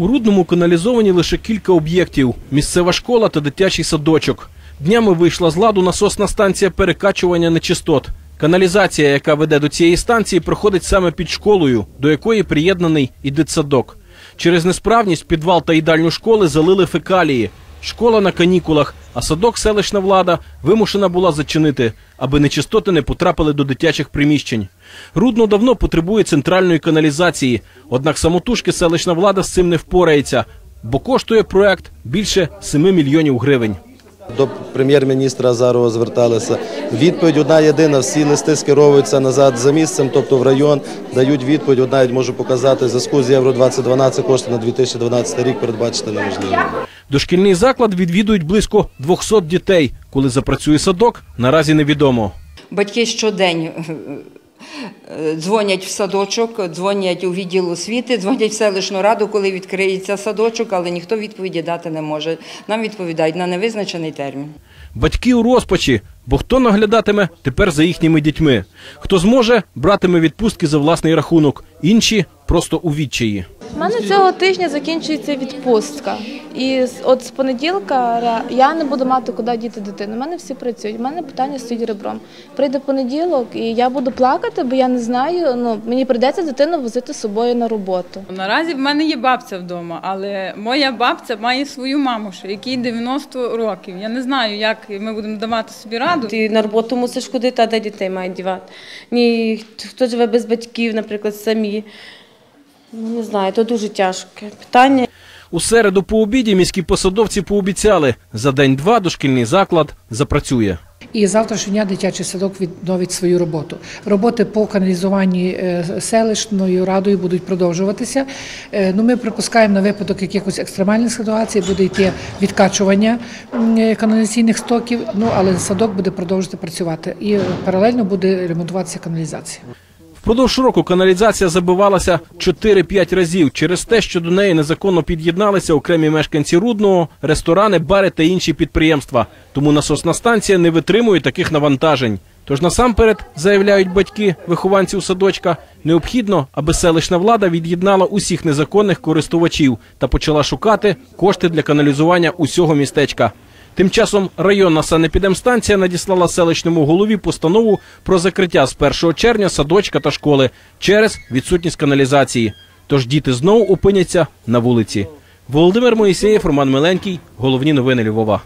У Рудному каналізовані лише кілька об'єктів: місцева школа та дитячий садочок. Днями вийшла з ладу насосна станція перекачування нечистот. Каналізація, яка веде до цієї станції, проходить саме під школою, до якої приєднаний і дитсадок. Через несправність підвал та їдальню школи залили фекалії. Школа на канікулах, а садок селищна влада вимушена була зачинити, аби нечистоти не потрапили до дитячих приміщень. Рудно давно потребує центральної каналізації, однак самотужки селищна влада з цим не впорається, бо коштує проект більше 7 мільйонів гривень. До прем'єр-міністра Азарова зверталися. Відповідь одна єдина, всі листи скеровуються назад за місцем, тобто в район, дають відповідь. От навіть можу показати, в зв'язку з Євро 2012 кошти на 2012 рік передбачити неможливо. Дошкільний заклад відвідують близько 200 дітей. Коли запрацює садок, наразі невідомо. Батьки щодень дзвонять в садочок, дзвонять у відділ освіти, дзвонять в селищну раду, коли відкриється садочок, але ніхто відповіді дати не може. Нам відповідають на невизначений термін. Батьки у розпачі, бо хто наглядатиме тепер за їхніми дітьми? Хто зможе, братиме відпустки за власний рахунок, інші просто у відчаї. У мене цього тижня закінчується відпустка. І от з понеділка я не буду мати куди діти дитину. У мене всі працюють. У мене питання стоїть ребром. Прийде понеділок, і я буду плакати, бо я не знаю. Ну мені прийдеться дитину возити з собою на роботу. Наразі в мене є бабця вдома, але моя бабця має свою маму, ще, якій 90 років. Я не знаю, як ми будемо давати собі раду. Ти на роботу мусиш ходити, а де дітей мають дівати. Ні, хто живе без батьків, наприклад, самі. Ну, не знаю, то дуже тяжке питання. У середу по обіді міські посадовці пообіцяли, за день-два дошкільний заклад запрацює. І з завтрашнього дня дитячий садок відновить свою роботу. Роботи по каналізуванні е, селищною радою будуть продовжуватися. Е, Ну, ми припускаємо на випадок якихось екстремальних ситуацій, буде йти відкачування е, каналізаційних стоків. Ну але садок буде продовжувати працювати і паралельно буде ремонтуватися каналізація. Впродовж року каналізація забивалася 4-5 разів через те, що до неї незаконно під'єдналися окремі мешканці Рудного, ресторани, бари та інші підприємства. Тому насосна станція не витримує таких навантажень. Тож насамперед, заявляють батьки вихованців садочка, необхідно, аби селищна влада від'єднала усіх незаконних користувачів та почала шукати кошти для каналізування усього містечка. Тим часом районна санепідемстанція надіслала селищному голові постанову про закриття з 1 червня садочка та школи через відсутність каналізації. Тож діти знову опиняться на вулиці. Володимир Моїсеєв, Роман Миленький. Головні новини Львова.